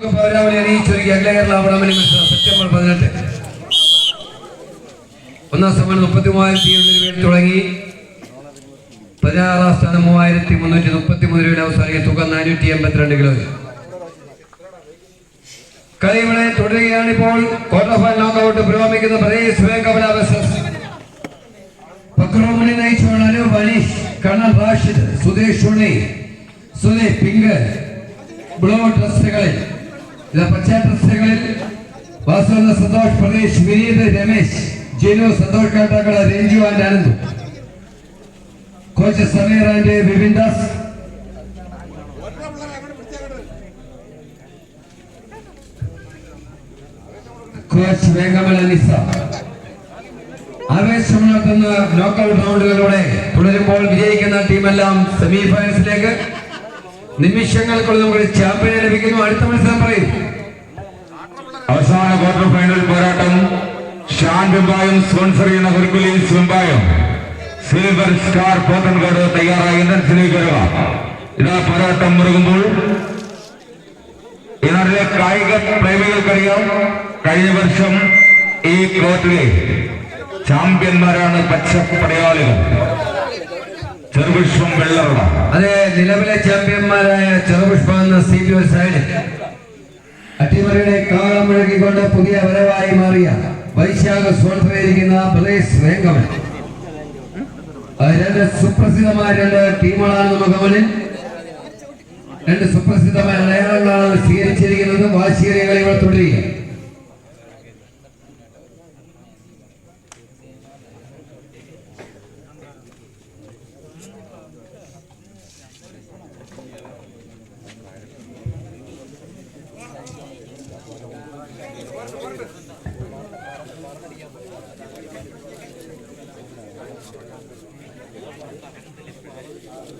പൗരാവലി അറിയിച്ചൊരുക്കി അഖില Kerala September പതിനെട്ട്. ഒന്നാം സമ്മാനം മുപ്പത്തി മൂവായിരത്തി ഇരുന്നൂറ് രൂപയിൽ തുടങ്ങി. പതിനാറാം സ്ഥാനം മൂവായിരത്തി മുന്നൂറ്റി മുപ്പത്തി മൂന്ന് രൂപയുടെ അവസാനിക തുക നാനൂറ്റി എൺപത്തിരണ്ട് കിലോ. കളി ഇവിടെ തുടരുകയാണ് ഇപ്പോൾ. ക്വാർട്ടർ ഫൈനൽ നോക്കൌട്ട് പുരോഗമിക്കുന്ന പ്രദേശ് വേങ്കവല versus പക്രോമിനെ നയിച്ചുകൊണ്ട് അനൂപ് അനീഷ് കണ്ണൻ റാഷിദ് സുധേഷ് ഉണ്ണി സുധീഷ് പിങ്ക്. ബ്ലോ ഡ്രസ്സുകളിൽ ഇത് പച്ച ഡ്രസ്സുകളിൽ വാസുന്ന Santhosh Pradesh Vineeth Ramesh Jinu Santhosh Kattakkala Ranju and Ananthu. Coach Sameer and Bipin Das. Coach Vengamala നിസ ആവേശമുണർത്തുന്ന നോക്കൌട്ട് റൗണ്ടുകളിലൂടെ തുടരുമ്പോൾ വിജയിക്കുന്ന ടീമെല്ലാം സെമി ഫൈനൽസിലേക്ക് നിമിഷങ്ങൾക്കുള്ളിൽ നമുക്ക് ചാമ്പ്യനെ ലഭിക്കുന്നു. അടുത്ത മത്സരം അവസാന ക്വാർട്ടർ ഫൈനൽ പോരാട്ടം. ഷാൻ വെമ്പായം സ്പോൺസർ ചെയ്യുന്ന Hercules Vembayam silver star Pothencode തയ്യാറായി. എൻട്രൻസിലേക്ക് വരിക. ഇതാ പോരാട്ടം മുറുകുമ്പോൾ. നാട്ടിലെ കായിക പ്രേമികൾക്കറിയാം. കഴിഞ്ഞ വർഷം ഈ കോർട്ടിലെ ചാമ്പ്യന്മാരാണ് പച്ചപ്പടയാളികൾ. ചെറുപുഷ്പം വെള്ളറുള്ള അതെ നിലവിലെ ചാമ്പ്യന്മാരായ ചെറുപുഷ്പം എന്ന സി പി ഒ സൈഡ് അട്ടിമറിയുടെ കാളം മുഴക്കിക്കൊണ്ട് പുതിയ വരവായി മാറിയ വൈശാഖ സ്പോൺസർ ചെയ്തിരിക്കുന്ന പ്രദേശ് വേങ്കമൻ രണ്ട് സുപ്രസിദ്ധമായ രണ്ട് ടീമുകളാണ് നമുക്ക് മുന്നിൽ രണ്ട് സുപ്രസിദ്ധമായ അടയാളങ്ങളാണ് സ്വീകരിച്ചിരിക്കുന്നത്. വാശിയേറിയ കളികൾ തുടരുക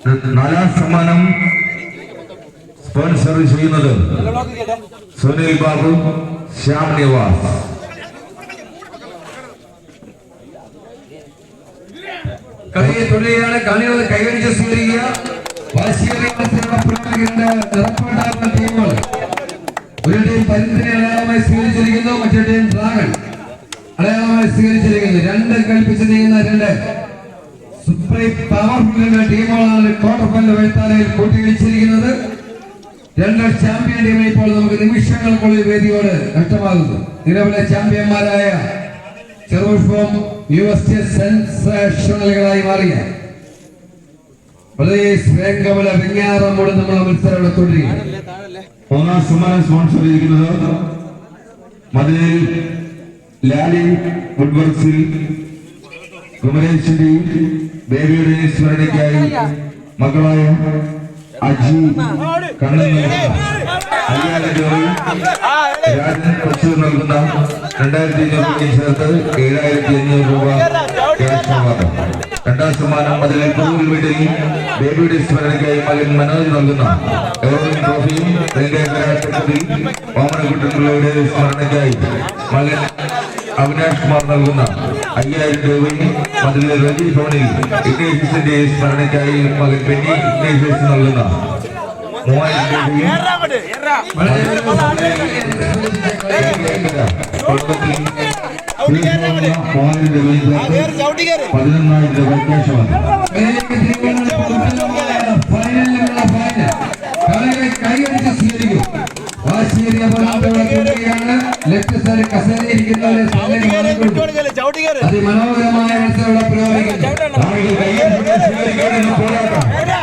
നാലാം സമ്മാനം സ്പോൺസർ ചെയ്യുന്നത് സുനിൽ ബാബു ശ്യാം നിവാസ്. കളിയെ തുടരുകയാണ്. കളികൾ കൈവരിച്ച് സ്വീകരിക്കുക. നിറപ്പുണ്ടാകുന്ന ടീമുകൾ. ഒരു ടീം പരുന്തിനെ അടയാളമായി സ്വീകരിച്ചിരിക്കുന്നു. മറ്റേ ടീം ഡ്രാഗൺ അടയാളമായി സ്വീകരിച്ചിരിക്കുന്നു. രണ്ട് കൽപ്പിച്ച് നീങ്ങുന്ന രണ്ട് സുപ്രീം പവർഫുൾ ടീമുകളാണ് ക്വാർട്ടർ ഫൈനൽ വഴിത്താരയിൽ കൂട്ടിയിടിച്ചിരിക്കുന്നത് രണ്ട് ചാമ്പ്യൻ ടീമിനെ ഇപ്പോൾ നമുക്ക് നിമിഷങ്ങൾക്കുള്ളിൽ വേദിയോട് നഷ്ടമാകുന്നു നിലവിലെ ചാമ്പ്യന്മാരായ ചെറുപുഷ്പം യു എസ് എ സെൻസേഷണലുകളായി മാറിയ പ്രദേശ് വേങ്കമല വെങ്ങാറമ്മോട് നമ്മൾ മത്സരം തുടരുകയാണ് ഒന്നാം സമ്മാനം സ്പോൺസർ ചെയ്തിരിക്കുന്നത് മതിലിൽ ലാലി വുഡ് വർക്സിൽ ബേബിയുടെയും സ്മരണയ്ക്കായി മകളായ അജി കണ്ണൻ രാജൻ കൊച്ചൂർ നൽകുന്ന രണ്ടായിരത്തി അഞ്ഞൂറ് ചേർത്ത് ഏഴായിരത്തി അഞ്ഞൂറ് രൂപ സമ്മാനം രണ്ടാം സമ്മാനം മതിലിൽ കൂടുതൽ വീട്ടിൽ ബേബിയുടെ സ്മരണയ്ക്കായി മകൻ മനോജ് നൽകുന്ന ട്രോഫിയും വെങ്കയ്യനാട്ടത്തിൽ ഓമനക്കുട്ടൻപിള്ളയുടെ സ്മരണയ്ക്കായി മകൻ അവിനാഷ് കുമാർ നൽകുന്ന അയ്യായിരം രൂപയും മന്ത്രി രഞ്ജിത് ഭവനിൽ ഇഗ്നേഷ്യസിന്റെ സ്മരണയ്ക്കായി മകൻ പെന്നി ഇഗ്നേഷ്യസ് നൽകുന്ന മൂവായിരം രൂപയും പതിനൊന്നായിരം രൂപ വന്നു ഫൈനലിലുള്ള ഫൈനൽ കളികളെ കൈയടിച്ച് സ്വീകരിക്കും. വാശിയേറിയ പോരാട്ടങ്ങൾ തുടരുകയാണ് ലെഫ്റ്റ് സൈഡ് കസേരയിരിക്കുന്നവരെ అతి మనోహరమైన వ్యవస్థలో ప్రయోగించారు పోరాటం ఇలా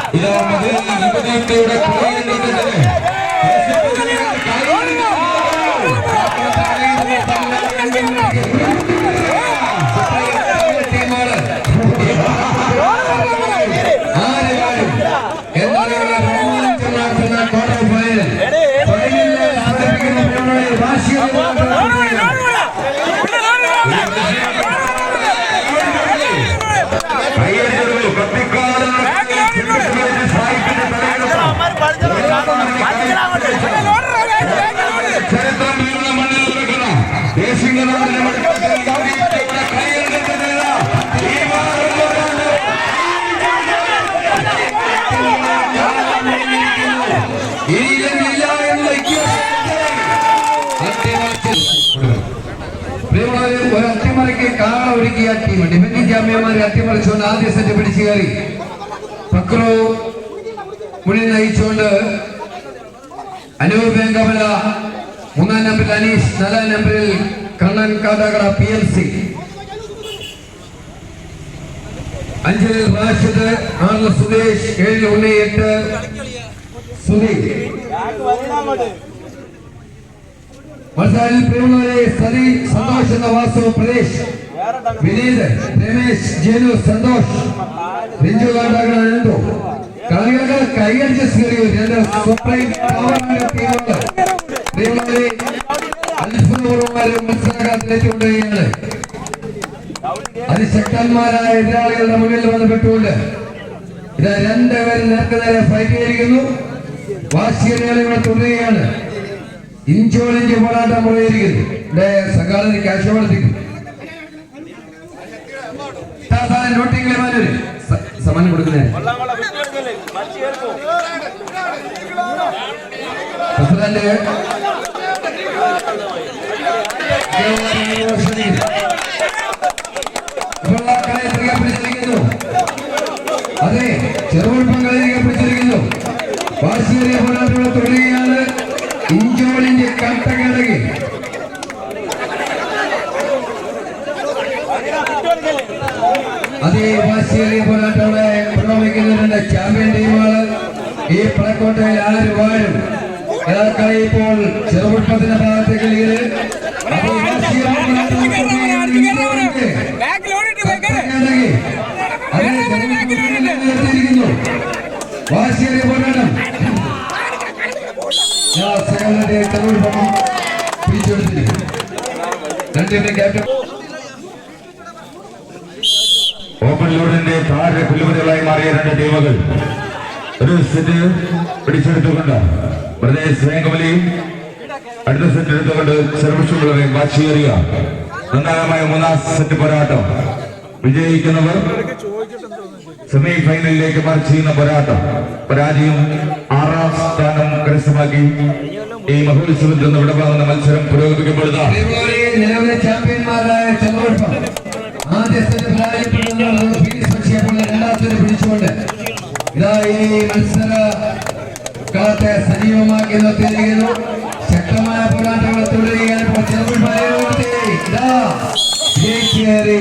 അട്ടിമറിക്ക് കാള ഒരുക്കിയ ടീം. ഡിഫൻഡിംഗ് ജാമ്യന്മാരെ അട്ടിമറിച്ചുകൊണ്ട് ആദ്യ സെറ്റ് പിടിച്ചു കയറി. പക്രോ മുന്നിൽ നയിച്ചുകൊണ്ട് അനൂപ് വെങ്കമല മൂന്നാം നമ്പറിൽ അനീഷ് നാലാം നമ്പറിൽ Kannan Kattakada P L C അഞ്ചിൽ റാഷിദ് ആറിൽ സുരേഷ് ഏഴിൽ ഒന്ന് എട്ട്. സുധി മത്സരത്തിൽ പ്രിയമുള്ളവരെ സതി സന്തോഷ് എന്ന വാസു പ്രദേശ് വിനീത് രമേശ് ജേനു സന്തോഷ് രഞ്ജു കാട്ടാക്കട കളികൾക്ക് കൈയടിച്ച് കയറി രണ്ട് സുപ്രീം ടീമുകൾ. പ്രിയമുള്ളവരെ അത്ഭുതപൂർവമായ മത്സരകാലത്തിലേക്കുകൊണ്ടിരിക്കുകയാണ് അതിശക്തന്മാരായ എതിരാളികളുടെ മുന്നിൽ വന്ന് പെട്ടുകൊണ്ട് ഇത് രണ്ടുപേരും നേർക്ക് നേരെ ഫൈറ്റ് ചെയ്തിരിക്കുന്നു. ഇവിടെ തുടരുകയാണ്. ഇഞ്ചോടിഞ്ച് പോരാട്ടം മുറിയിരിക്കുന്നു ഇവിടെ സംഘാടന വളർത്തിക്കുന്നു നോട്ടിങ്ങളെ മാനൂര് സമ്മാനം കൊടുക്കുന്നേ പ്രസിഡന്റ് അതെ ചെറുപുഷ്പം അതേ വാശിയേറിയ പോരാട്ടങ്ങളെ പുറമെക്കുന്നതിന്റെ ചാമ്പ്യൻ ടീമുകൾ ഈ പടക്കോട്ടയിൽ ആര് വാഴും ഏതാ കളി ഇപ്പോൾ ചെറുപുഷ്പത്തിന്റെ ഭാഗത്തേക്ക്. അതേ വാശിയേറിയ പോരാട്ടങ്ങൾ തുടരുകയാണ് ഇഞ്ചോളിന്റെ കട്ടകിടകി. അതേ ചെറുപുഷ്പം നിർത്തിയിരിക്കുന്നു. വാശിയേറിയ പോരാട്ടം ഞാൻ സേവനത്തെ ചെറുപുഷ്പം പിടിച്ചെടുത്തിരിക്കുന്നു രണ്ടിന്റെ ക്യാപ്റ്റൻ ഓപ്പൺ ലോഡിന്റെ പുല്ലുപതികളായി മാറിയ രണ്ട് ടീമുകൾ. ഒരു സെറ്റ് പിടിച്ചെടുത്തുകൊണ്ട് പ്രദേശ് വേങ്കമലി അടുത്ത സെറ്റ് എടുത്തുകൊണ്ട് ചെറുപുഷ്പങ്ങളെ വാശിയേറിയ നിർണായകമായ മൂന്നാം സെറ്റ് പോരാട്ടം. വിജയിക്കുന്നവർ സെമി ഫൈനലിലേക്ക് മാർച്ച് ചെയ്യുന്ന പോരാട്ടം. പരാജയം ആറാം സ്ഥാനം കരസ്ഥമാക്കി ഈ മഹോത്സവത്തിൽ നിന്ന് വിടവാങ്ങുന്ന മത്സരം പുരോഗമിക്കപ്പെടുന്ന ആദ്യ സെറ്റ് ഇതാ ഈ മത്സര കളത്തെ സജീവമാക്കി നിർത്തിയിരിക്കുന്നു ശക്തമായ പോരാട്ടങ്ങൾ തുടരുകയാണ് ഇപ്പോൾ ചെറുപുഷ്പം ഇതാ വിജയിച്ചേറി